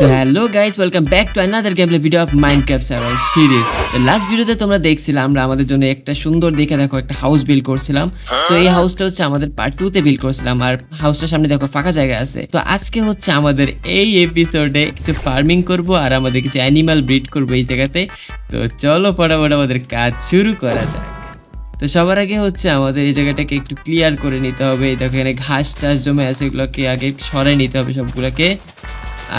So hello guys welcome back to another gameplay video of Minecraft server series last ভিডিওতে তোমরা দেখছিলাম, আমরা আমাদের জন্য একটা সুন্দর দেখে দেখো একটা হাউস বিল্ড করছিলাম। তো এই হাউসটা হচ্ছে আমাদের পার্ট টু তে বিল্ড করছিলাম, আর হাউসটার সামনে দেখো ফাঁকা জায়গা আছে। তো আজকে হচ্ছে আমাদের এই এপিসোডে কিছু ফার্মিং করব, আর আমাদের কিছু অ্যানিমাল ব্রিড করব এই জায়গাতে। তো চলো ফটাফট আমাদের কাজ শুরু করা যাক। তো সবার আগে হচ্ছে আমাদের এই জায়গাটাকে একটু ক্লিয়ার করে নিতে হবে। দেখো এখানে ঘাস টাস জমে আছে, এগুলোকে আগে সরাই নিতে হবে সবগুলোকে।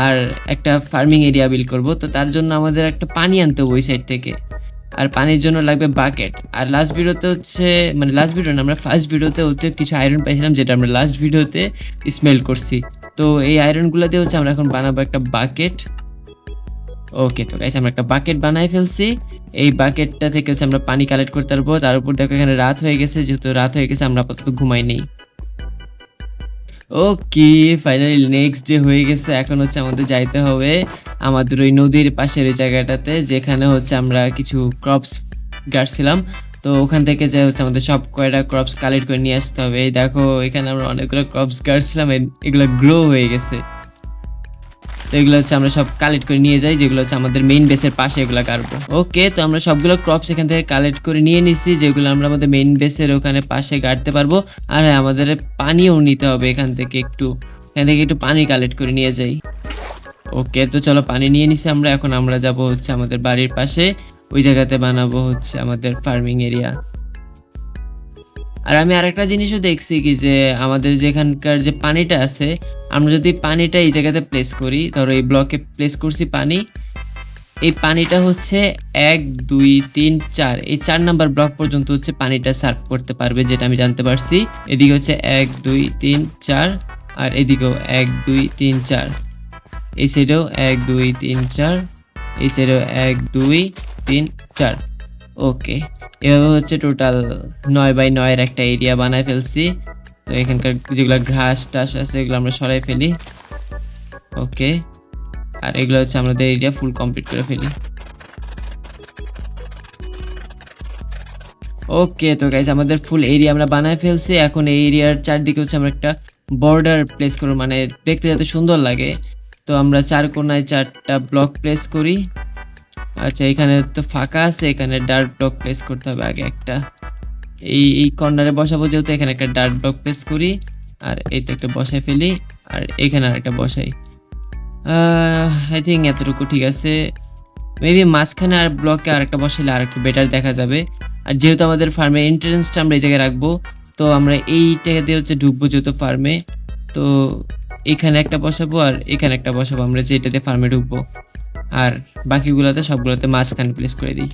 আর একটা ফার্মিং এরিয়া বিল্ড করব। তো তার জন্য আমাদের একটা পানি আনতে হবে ওই সাইড থেকে। আর পানির জন্য লাগবে বাকেট আর লাস্ট ভিডিওতে হচ্ছে মানে লাস্ট ভিডিও না, আমরা ফার্স্ট ভিডিওতে হচ্ছে কিছু আয়রন পাইছিলাম, যেটা আমরা লাস্ট ভিডিওতে স্মেল করছি। তো এই আয়রনগুলো দিয়ে হচ্ছে আমরা এখন বানাবো একটা বাকেট ওকে তো গাইস আমরা একটা বাকেট বানাই ফেলছি। এই বাকেটটা থেকে হচ্ছে আমরা পানি কালেক্ট করতে পারব। তার উপর দেখো এখানে রাত হয়ে গেছে, যেহেতু রাত হয়ে গেছে, আমরা আপাতত ঘুমাই নেই। ওকে ফাইনালি নেক্সট ডে হয়ে গেছে, এখন হচ্ছে আমাদের যাইতে হবে আমাদের ওই নদীর পাশের ওই জায়গাটাতে, যেখানে হচ্ছে আমরা কিছু ক্রপস গাড়ছিলাম। তো ওখান থেকে যে হচ্ছে আমাদের সব কয়টা ক্রপস কালেক্ট করে নিয়ে আসতে হবে। দেখো, এখানে আমরা অনেকগুলো ক্রপস গাড়ছিলাম এগুলো গ্রো হয়ে গেছে। তো এগুলো হচ্ছে আমরা সব কালেক্ট করে নিয়ে যাই যেগুলো হচ্ছে আমাদের মেইন বেসের পাশে এগুলো কাটবো। ওকে তো আমরা সবগুলো ক্রপস এখান থেকে কালেক্ট করে নিয়ে নিচ্ছি যেগুলো আমরা আমাদের মেইন বেসের ওখানে পাশে কাটতে পারব। আর হ্যাঁ, আমাদের পানিও নিতে হবে এখান থেকে একটু। এখান থেকে একটু পানি কালেক্ট করে নিয়ে যাই। ওকে তো চলো পানি নিয়ে নিছি আমরা এখন আমরা যাব হচ্ছে আমাদের বাড়ির পাশে। ওই জায়গাতে বানাবো হচ্ছে আমাদের ফার্মিং এরিয়া আর আমি আরেকটা জিনিসও দেখছি কি যে আমাদের যেখানকার যে পানিটা আছে, আমরা যদি পানিটা এই জায়গাতে প্লেস করি, ধরো এই ব্লকে প্লেস করছি পানি, এই পানিটা হচ্ছে এক, দুই, তিন, চার, এই চার নাম্বার ব্লক পর্যন্ত হচ্ছে পানিটা সার্ভ করতে পারবে, যেটা আমি জানতে পারছি। এদিকে হচ্ছে এক, দুই, তিন, চার, আর এদিকেও এক, দুই, তিন, চার। এই সাইডেও এক, দুই, তিন, চার, এই সাইডেও এক, দুই, তিন, চার। ওকে এভাবে হচ্ছে টোটাল নয় বাই নয়ের একটা এরিয়া বানায় ফেলছি। তো এখানকার যেগুলো ঘাস টাস আছে, এগুলো আমরা সরাই ফেলি। ওকে আর এগুলো হচ্ছে আমাদের এরিয়া ফুল কমপ্লিট করে ফেলি। ওকে তো গাইজ আমাদের ফুল এরিয়া আমরা বানায় ফেলছি। এখন এই এরিয়ার চারদিকে হচ্ছে আমরা একটা বর্ডার প্লেস করব। মানে দেখতে যাতে সুন্দর লাগে। তো আমরা চার কোনায় চারটা ব্লক প্লেস করি। আচ্ছা এখানে তো ফাঁকা আছে, এখানে ডার্ক ব্লক প্লেস করতে হবে আগে একটা। এই এই কর্নারে বসাবো যেহেতু এখানে একটা ডার্ক ব্লক প্লেস করি, আর এই তো একটা বসাই ফেলি, আর এখানে আর একটা বসাই। আই থিঙ্ক এতটুকু ঠিক আছে। মেবি মাঝখানে আর ব্লকে আর একটা বসাইলে আর একটু বেটার দেখা যাবে। আর যেহেতু আমাদের ফার্মের এন্ট্রেন্সটা আমরা এই জায়গায় রাখব, তো আমরা এইটা দিয়ে হচ্ছে ঢুকবো যেহেতু ফার্মে তো এখানে একটা বসাবো আর এখানে একটা বসাবো, আমরা যেটাতে ফার্মে ঢুকবো। আর বাকিগুলোতে সবগুলোতে মাঝখানে প্লেস করে দিই।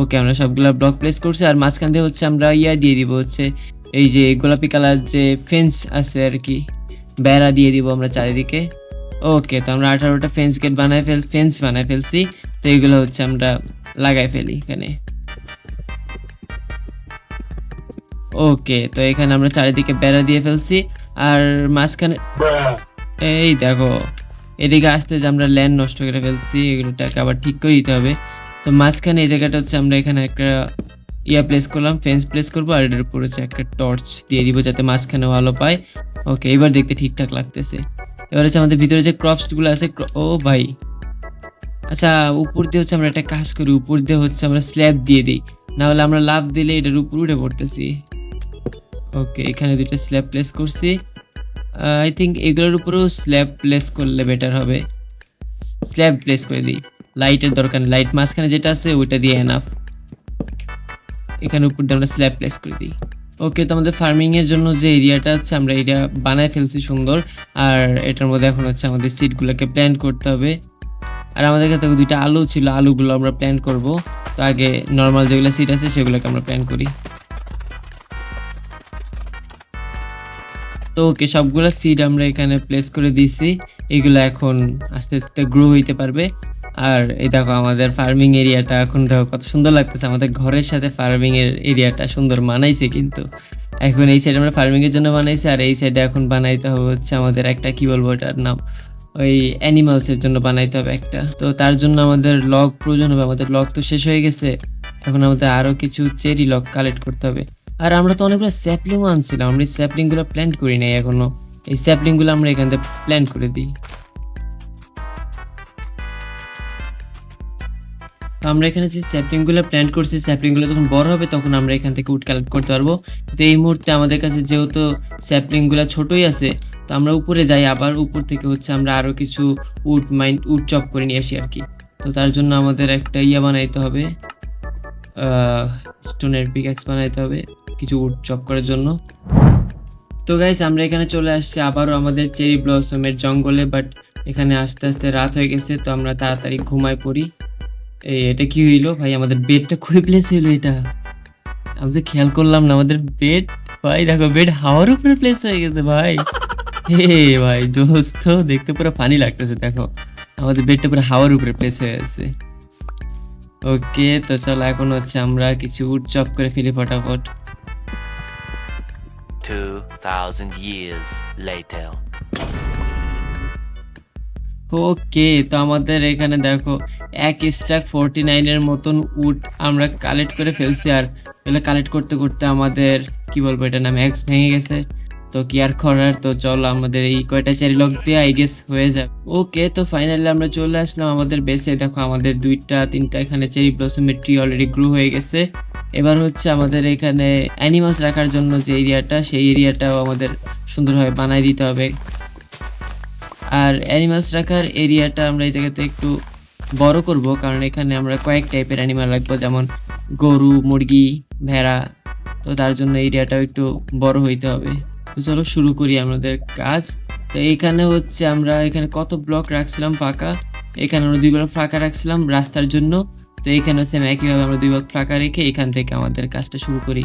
ওকে আমরা সবগুলো ব্লক প্লেস করছি আর মাঝখান দিয়ে হচ্ছে আমরা ইয়া দিয়ে দিব হচ্ছে এই যে গোলাপি কালার যে ফেন্স আছে আর কি বেড়া দিয়ে দিব আমরা চারিদিকে। ওকে তো আমরা আঠারোটা ফেন্স গেট বানায় ফেল ফেন্স বানায় ফেলছি তো এইগুলো হচ্ছে আমরা লাগাই ফেলি এখানে। ওকে তো এখানে আমরা চারিদিকে বেড়া দিয়ে ফেলছি আর মাঝখানে এই দেখো এদিকে আসতে যে আমরা ল্যান্ড নষ্ট করে ফেলছি এগুলোটাকে আবার ঠিক করে দিতে হবে। তো মাঝখানে এই জায়গাটা হচ্ছে আমরা এখানে একটা ইয়া প্লেস করলাম ফেন্স প্লেস করব, আর এটার উপর হচ্ছে একটা টর্চ দিয়ে দিব যাতে মাঝখানে ভালো পায়। ওকে এবার দেখতে ঠিকঠাক লাগতেছে। এবার হচ্ছে আমাদের ভিতরে যে ক্রপসগুলো আছে ও ভাই। আচ্ছা উপর দিয়ে হচ্ছে আমরা একটা কাজ করি, উপর দিয়ে হচ্ছে আমরা স্ল্যাব দিয়ে দিই। না হলে আমরা লাভ দিলে এটার উপর উঠে পড়তেছি। ওকে এখানে দুইটা স্ল্যাব প্লেস করছি। আই থিঙ্ক এগুলোর উপরেও স্ল্যাব প্লেস করলে বেটার হবে। স্ল্যাব প্লেস করে দিই। লাইটের দরকার লাইট মাঝখানে যেটা আছে, ওইটা দিয়ে এনাফ এখানে উপর দিয়ে আমরা স্ল্যাব প্লেস করে দিই। ওকে তো আমাদের ফার্মিং এর জন্য যে এরিয়াটা আছে, আমরা এরিয়া বানায় ফেলছি সুন্দর। আর এটার মধ্যে এখন হচ্ছে আমাদের সিটগুলোকে প্ল্যান করতে হবে। আর আমাদের কাছে দুইটা আলু ছিল, আলুগুলো আমরা প্ল্যান করব। তো আগে নর্মাল যেগুলো সিট আছে, সেগুলোকে আমরা প্ল্যান করি। তো ওকে সবগুলো সিড আমরা এখানে প্লেস করে দিয়েছি। এগুলো এখন আস্তে আস্তে গ্রো হইতে পারবে। আর এই দেখো আমাদের ফার্মিং এরিয়াটা এখন দেখো কত সুন্দর লাগতেছে। আমাদের ঘরের সাথে ফার্মিং এর এরিয়াটা সুন্দর মানাইছে কিন্তু। এখন এই সাইডে আমরা ফার্মিং এর জন্য বানাইছি আর এই সাইডে এখন বানাইতে হবে হচ্ছে আমাদের একটা কি বলব ওটার নাম? ওই অ্যানিমালস এর জন্য বানাইতে হবে একটা। তো তার জন্য আমাদের লগ প্রয়োজন হবে। আমাদের লগ তো শেষ হয়ে গেছে। এখন আমাদের আরও কিছু চেরি লগ কালেক্ট করতে হবে। আর আমরা তো অনেকগুলো স্যাপলিংও আনছিলাম, আমরা এই স্যাপলিংগুলো প্ল্যান্ট করি নাই এখনও। এই স্যাপলিংগুলো আমরা এখান থেকে প্ল্যান করে দিই। তো আমরা এখানে যে স্যাপলিংগুলো প্ল্যান করছি স্যাপলিংগুলো যখন বড় হবে তখন আমরা এখান থেকে উড কালেক্ট করতে পারব। তো এই মুহূর্তে আমাদের কাছে যেহেতু স্যাপলিংগুলো ছোটই আছে, তো আমরা উপরে যাই, আবার উপর থেকে হচ্ছে আমরা আরও কিছু উড মাইন্ড উড চপ করে নিয়ে আসি আর কি তো তার জন্য আমাদের একটা ইয়ে বানাইতে হবে স্টোনের পিক্যাক্স বানাইতে হবে। কিছু উড চপ করার জন্য। তো গাইস আমরা এখানে চলে আসছি। আবারও আমাদের চেরি ব্লসমের জঙ্গলে বাট এখানে আস্তে আস্তে রাত হয়ে গেছে, তো আমরা তাড়াতাড়ি ঘুমায় পড়ি। এই এটা কি হইল? ভাই, আমাদের বেডটা কই প্লেস হইল এটা? আমি তো খেয়াল করলাম না, আমাদের বেড ভাই, দেখো বেড হাওয়ার উপরে প্লেস হয়ে গেছে, ভাই। হে, ভাই, দোস্ত, দেখতে পুরো ফানি লাগতেছে, দেখো। আমাদের বেডটা পুরো হাওয়ার উপরে প্লেস হয়ে গেছে। ওকে তো চলো, এখন হচ্ছে আমরা কিছু উড চপ করে ফেলি, ফটাফট। 2,000 years later. ওকে তো আমাদের এখানে দেখো এক স্টাক ফোরটি নাইনের মতন উড আমরা কালেক্ট করে ফেলছি আর এগুলো কালেক্ট করতে করতে আমাদের কি বলব এটা নাম এক্স ভেঙে গেছে তো কি আর করার? তো চলো আমাদের এই কয়টা চারি লক দিয়ে আই গেস হয়ে যাবে ওকে তো ফাইনালি আমরা চলে আসলাম আমাদের বেসে দেখো, আমাদের দুইটা, তিনটা এখানে চেরি ব্লসমের ট্রি অলরেডি গ্রো হয়ে গেছে। এবার হচ্ছে আমাদের এখানে অ্যানিমালস রাখার জন্য যে এরিয়াটা সেই এরিয়াটাও আমাদের সুন্দরভাবে বানাই দিতে হবে। আর অ্যানিমালস রাখার এরিয়াটা আমরা এই জায়গাতে একটু বড় করব, কারণ এখানে আমরা কয়েক টাইপের অ্যানিমাল রাখব, যেমন গরু, মুরগি, ভেড়া। তো তার জন্য এরিয়াটাও একটু বড় হইতে হবে। তো চলো শুরু করি আমাদের কাজ। তো এইখানে হচ্ছে আমরা এখানে কত ব্লক রাখছিলাম ফাঁকা? এখানে আমরা দুই ব্লক ফাঁকা রাখছিলাম রাস্তার জন্য। তো এইখানে সেম একইভাবে আমরা দুই ব্লক ফাঁকা রেখে এখান থেকে আমাদের কাজটা শুরু করি।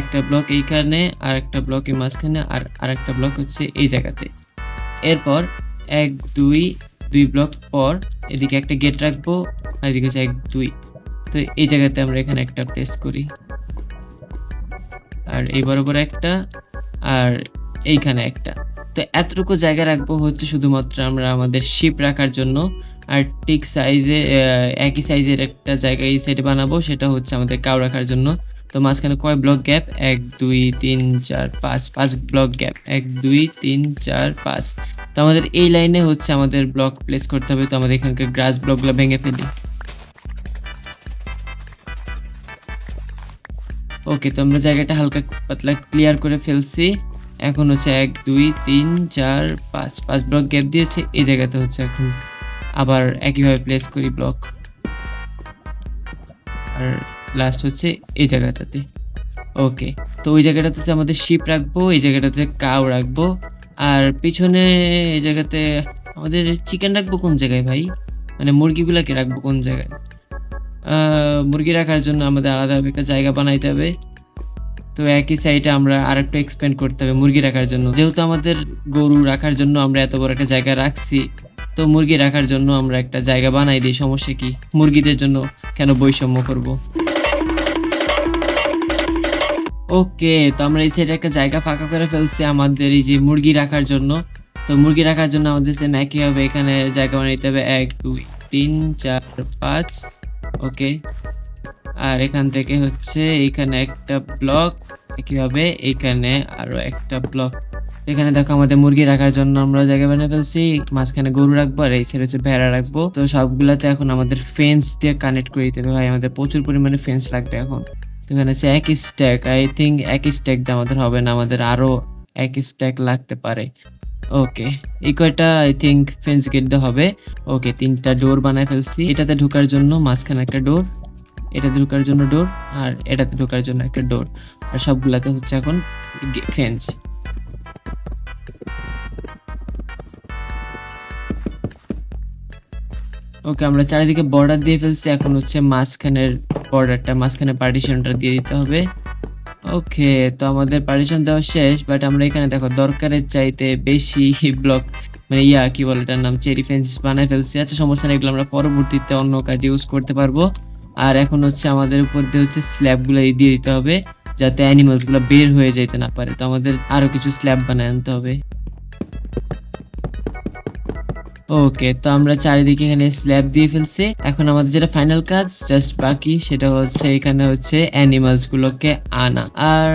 একটা ব্লক এইখানে আর একটা ব্লক এই মাঝখানে, আর আরেকটা ব্লক হচ্ছে এই জায়গাতে। এরপর এক, দুই দুই ব্লক পর এদিকে একটা গেট রাখব, আর এদিকে হচ্ছে এক, দুই। তো এই জায়গাতে আমরা এখানে একটা প্লেস করি। আর এই বরাবর একটা আর এইখানে একটা। তো এতটুকু জায়গা রাখব হচ্ছে শুধুমাত্র আমরা আমাদের শিপ রাখার জন্য। আর ঠিক সাইজে একই সাইজের একটা জায়গা এই সাইডে বানাবো, সেটা হচ্ছে আমাদের কাউ রাখার জন্য। তো মাঝখানে কয় ব্লক গ্যাপ এক, দুই, তিন, চার, পাঁচ পাঁচ ব্লক গ্যাপ এক, দুই, তিন, চার, পাঁচ। তো আমাদের এই লাইনে হচ্ছে আমাদের ব্লক প্লেস করতে হবে। তো আমাদের এখানকার গ্রাস ব্লকগুলো ভেঙে ফেলি। ওকে তো আমরা জায়গাটা হালকা পাতলা ক্লিয়ার করে ফেলছি। এখন হচ্ছে এক, দুই, তিন, চার, পাঁচ পাঁচ ব্লক গ্যাপ দিয়েছে, এই জায়গাতে হচ্ছে এখন আবার একইভাবে প্লেস করি ব্লক আর লাস্ট হচ্ছে এই জায়গাটাতে। ওকে তো ওই জায়গাটাতে হচ্ছে আমাদের শিপ রাখব, এই জায়গাটাতে কাউ রাখব। আর পিছনে এই জায়গাতে আমাদের চিকেন রাখব কোন জায়গায় ভাই? মানে মুরগিগুলাকে রাখব কোন জায়গায়? মুরগি রাখার জন্য আমাদের আলাদাভাবে একটা জায়গা বানাইতে হবে। তো একই সাইডে আমরা আর একটু এক্সপেন্ড করতে হবে মুরগি রাখার জন্য। যেহেতু আমাদের গরু রাখার জন্য আমরা এত বড় একটা জায়গা রাখছি, তো মুরগি রাখার জন্য আমরা একটা জায়গা বানাই দিই। সমস্যা কি? মুরগিদের জন্য কেন বৈষম্য করব? ওকে তো আমরা এই সাইডে একটা জায়গা ফাঁকা করে ফেলছি আমাদের এই যে মুরগি রাখার জন্য। তো মুরগি রাখার জন্য আমাদের সেম একই হবে এখানে জায়গা বানাইতে হবে। এক, দুই, তিন, চার, পাঁচ ওকে আর এখান থেকে হচ্ছে এখানে একটা ব্লক একইভাবে এখানে আরও একটা ব্লক এখানে দেখো আমাদের মুরগি রাখার জন্য আমরা জায়গা বানিয়ে ফেলছি, মাঝখানে গরু রাখব আর এই ছেড়ে হচ্ছে ভেড়া রাখব। তো সবগুলাতে এখন আমাদের ফেন্স দিয়ে কানেক্ট করে দিতে ভাই, আমাদের প্রচুর পরিমাণে ফেন্স লাগবে এখন। এখানে হচ্ছে এক স্ট্যাক আই থিঙ্ক এক স্ট্যাক দিয়ে আমাদের হবে না, আমাদের আরও এক স্ট্যাক লাগতে পারে। ওকে, এই কয়টা আই থিঙ্ক ফেন্স গেট দিয়ে হবে। ওকে, তিনটা ডোর বানায় ফেলছি। এটাতে ঢোকার জন্য মাঝখানে একটা ডোর এটাতে ঢোকার জন্য ডোর আর এটাতে ঢোকার জন্য একটা ডোর আর সবগুলাতে হচ্ছে এখন ফেন্স ওকে, আমরা চারিদিকে বর্ডার দিয়ে ফেলছি। এখন হচ্ছে মাঝখানের বর্ডারটা মাঝখানে পার্টিশনটা দিয়ে দিতে হবে। ওকে, তো আমাদের পার্টিশন দেওয়া শেষ বাট আমরা এখানে দেখো দরকারের চাইতে বেশি ব্লক মানে ইয়া, কি বলে এটার নাম চেরি ফেন্স বানায় ফেলছি। আচ্ছা সমস্যা নেই, এগুলো আমরা পরবর্তীতে অন্য কাজে ইউজ করতে পারব। আর এখন হচ্ছে আমাদের উপর দিয়ে হচ্ছে স্ল্যাবগুলো দিয়ে দিতে হবে, যাতে অ্যানিমালসগুলো বের হয়ে যেতে না পারে। তো আমাদের আরও কিছু স্ল্যাব বানায় আনতে হবে। ওকে তো আমরা চারিদিকে এখানে স্ল্যাব দিয়ে ফেলছি। এখন আমাদের যেটা ফাইনাল কাজ জাস্ট বাকি, সেটা হচ্ছে এখানে হচ্ছে অ্যানিমালস গুলোকে আনা। আর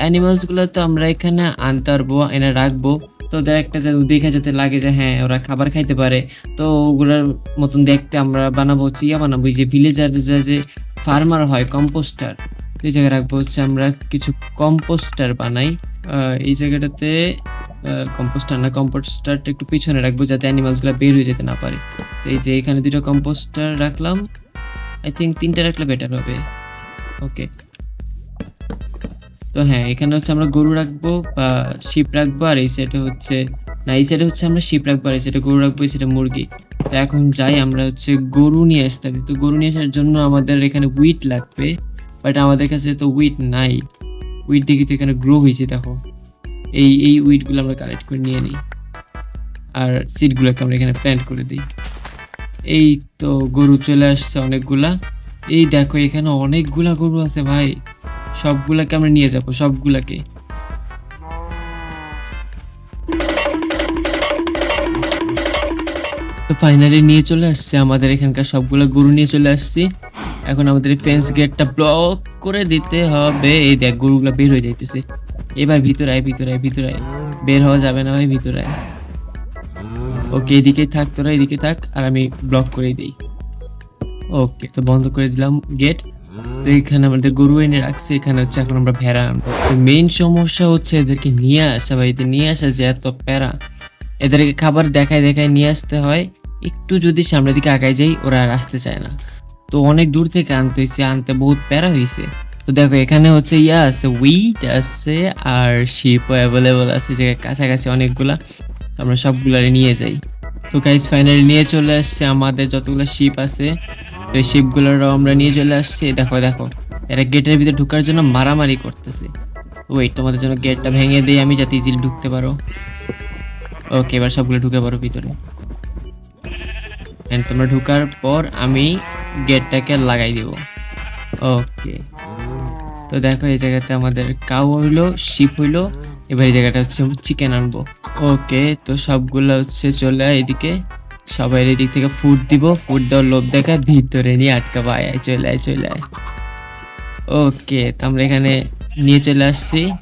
অ্যানিমালসগুলো তো আমরা এখানে আনতে পারব, এনে রাখব। তো একটা দেখে যাতে লাগে যে হ্যাঁ ওরা খাবার খাইতে পারে। তো ওগুলোর মতন দেখতে আমরা বানাবো হচ্ছে, ইয়া বানাবো। যে ভিলেজার যে ফার্মার হয় কম্পোস্টার এই জায়গায় রাখব হচ্ছে আমরা কিছু কম্পোস্টার বানাই। এই জায়গাটাতে কম্পোস্টার না কম্পোস্টারটা একটু পিছনে রাখব যাতে অ্যানিমালসগুলো বের হয়ে যেতে না পারে। তো এই যে এখানে দুটো কম্পোস্টার রাখলাম। আই থিঙ্ক তিনটে রাখলে বেটার হবে। ওকে তো হ্যাঁ এখানে হচ্ছে আমরা গরু রাখব বা শিপ রাখব, আর এই সাইডে হচ্ছে, না, এই সাইডে হচ্ছে আমরা শিপ রাখব, আর এই সাইডে গরু রাখব, এই সাইডে মুরগি। তো এখন যাই, আমরা হচ্ছে গরু নিয়ে আসতে হবে। তো গরু নিয়ে আসার জন্য আমাদের এখানে উইট লাগবে বাট আমাদের কাছে তো উইট নাই। উইট দেখি তো এখানে গ্রো হয়েছে, দেখো। এই এই উইটগুলো আমরা কালেক্ট করে নিয়ে নিই। আর সিডগুলোকে আমরা এখানে প্ল্যান্ট করে দিই। এই তো গরু চলে আসছে অনেকগুলা। এই দেখো, এখানে অনেকগুলা গরু আছে ভাই। সবগুলাকে আমরা নিয়ে যাব, সবগুলাকে। তো ফাইনালি নিয়ে চলে আসছে, আমাদের এখানকার সবগুলো গরু নিয়ে চলে আসছি। এখন আমাদের ফেন্স গেটটা ব্লক করে দিতে হবে। এই দেখ, গরুগুলো বের হয়ে যাইতেছে। এবার ভিতরে আয় ভিতরে আয় ভিতরে আয়। বের হওয়া যাবে না ভাই, ভিতরে আয়। ওকে, এদিকে থাক তোরা, এদিকে থাক, আর আমি ব্লক করে দিই। ওকে, তো বন্ধ করে দিলাম গেট তো এখানে আমাদের গরু এনে রাখছে, এখানে হচ্ছে এখন আমরা ভেড়া আনব। মেইন সমস্যা হচ্ছে এদেরকে নিয়ে আসা ভাই এদের নিয়ে আসা যে এত প্যারা, এদেরকে খাবার দেখায় দেখায় নিয়ে আসতে হয়। একটু যদি সামনের দিকে আগায় যাই, ওরা আর আসতে চায় না। তো অনেক দূর থেকে আনতে হয়েছে, আনতে বহুত প্যারা হয়েছে। তো দেখো, এখানে হচ্ছে ইয়া আছে উইট আছে আর শিপও অ্যাভেলেবল আছে, যে কাছাকাছি অনেকগুলা। আমরা সবগুলারে নিয়ে যাই। তো গাইজ ফাইনালি নিয়ে চলে আসছে আমাদের যতগুলো শিপ আছে। তো এই শিপগুলোরও আমরা নিয়ে চলে আসছি। দেখো দেখো। এরা গেটের ভিতরে ঢোকার জন্য মারামারি করতেছে। ওয়েট, তোমাদের জন্য গেটটা ভেঙে দিই, আমি যাতে ইজিলি ঢুকতে পারো। ওকে, এবার সবগুলো ঢুকে পারো ভিতরে। And তোমরা ঢুকার পর আমি গেটটাকে লাগাই দিব। ওকে। তো দেখো, এই জায়গাতে আমাদের কাউ হইল শিপ হইল। এবার এই জায়গাটা হচ্ছে চিকেন আনব। ওকে, তো সবগুলো হচ্ছে চলে এদিকে। সবাই এদিক থেকে ফুট দিব ফুট দেওয়ার লোভ দেখা ভিতরে নিয়ে আটকাবো আয় আয় চলে আয় চলে, আয়। ওকে তো আমরা এখানে নিয়ে চলে আসছি।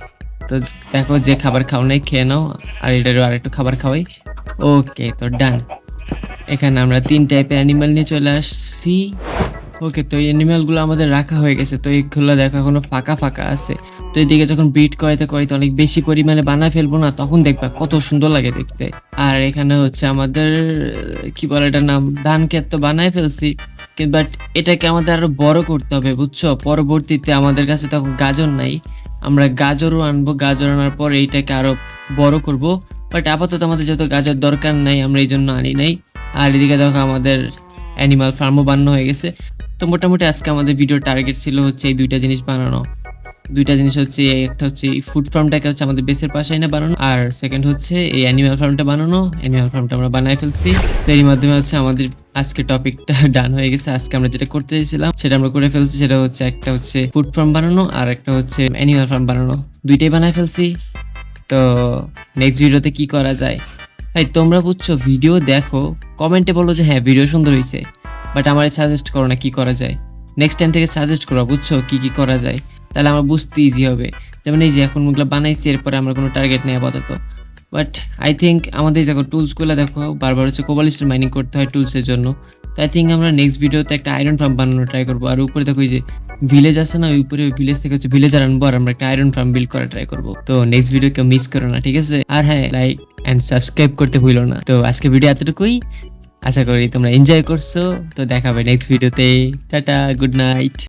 তো দেখো যে খাবার খাও নাই, খেয়ে নাও। আর এটারও আরেকটু খাবার খাওয়াই। ওকে তো ডান এখানে আমরা তিন টাইপের অ্যানিমাল নিয়ে চলে আসছি। ওকে, তো এই আমাদের রাখা হয়ে গেছে, তো এইগুলো দেখো এখনও ফাঁকা ফাঁকা আছে। তো এদিকে যখন ব্রিড করাইতে করাইতে অনেক বেশি পরিমাণে বানায় ফেলব না, তখন দেখবা কত সুন্দর লাগে দেখতে। আর এখানে হচ্ছে আমাদের, কি বলে এটার নাম? ধান ক্ষেত তো বানায় ফেলছি, কিন্তু বাট এটাকে আমাদের আরও বড় করতে হবে, বুঝছ? পরবর্তীতে আমাদের কাছে তখন গাজর নাই, আমরা গাজরও আনব, গাজর আনার পর এইটাকে আরও বড় করব। বাট আপাতত আমাদের যত গাজর দরকার নাই, আমরা এই জন্য আনি নাই। আর এদিকে দেখো আমাদের অ্যানিমাল ফার্মও বানানো হয়ে গেছে। তো মোটামুটি আজকে আমাদের ভিডিও টার্গেট ছিল হচ্ছে এই দুইটা জিনিস বানানো। দুইটা জিনিস হচ্ছে, একটা হচ্ছে এই ফুড ফার্মটাকে হচ্ছে আমাদের বেসের পাশে এনে বানানো, আর সেকেন্ড হচ্ছে এই অ্যানিমাল ফার্মটা বানানো। অ্যানিমাল ফার্মটা আমরা বানাই ফেলছি। তো এর মাধ্যমে হচ্ছে আমাদের আজকে টপিকটা ডান হয়ে গেছে। আজকে আমরা যেটা করতে চাইছিলাম, সেটা আমরা করে ফেলছি। সেটা হচ্ছে একটা হচ্ছে ফুড ফার্ম বানানো, আর একটা হচ্ছে অ্যানিমাল ফার্ম বানানো। দুইটাই বানাই ফেলছি। তো নেক্সট ভিডিওতে কি করা যায়? ভাই, তোমরা বুঝছ ভিডিও দেখো কমেন্টে বলো যে হ্যাঁ ভিডিও সুন্দর হয়েছে বাট আমার সাজেস্ট করো না কি করা যায়। নেক্সট টাইম থেকে সাজেস্ট করো, বুঝছ? কি কি করা যায়? তাহলে আমার বুঝতে ইজি হবে। যেমন এই যে এখন ওগুলো বানাইছি, এরপরে আমরা কোনো টার্গেট নেই আপাতত। বাট আই থিঙ্ক আমাদের দেখো টুলসগুলো দেখো, বারবার হচ্ছে কোবালিস্টের মাইনিং করতে হয় টুলসের জন্য। তো আই থিঙ্ক আমরা নেক্সট ভিডিওতে একটা আয়রন ফার্ম বানানোর ট্রাই করব। আর উপরে দেখো যে ভিলেজ আছে না, ওই উপরে ভিলেজ থেকে হচ্ছে ভিলেজার আনব, আর আমরা একটা আয়রন ফার্ম বিল্ড করা ট্রাই করব। তো নেক্সট ভিডিও কেউ মিস করো না, ঠিক আছে? আর হ্যাঁ লাইক অ্যান্ড সাবস্ক্রাইব করতে ভুলো না। তো আজকে ভিডিও এতটুকুই। আশা করি তোমরা এনজয় করছ। তো দেখাবে নেক্সট ভিডিওতে টাটা গুড নাইট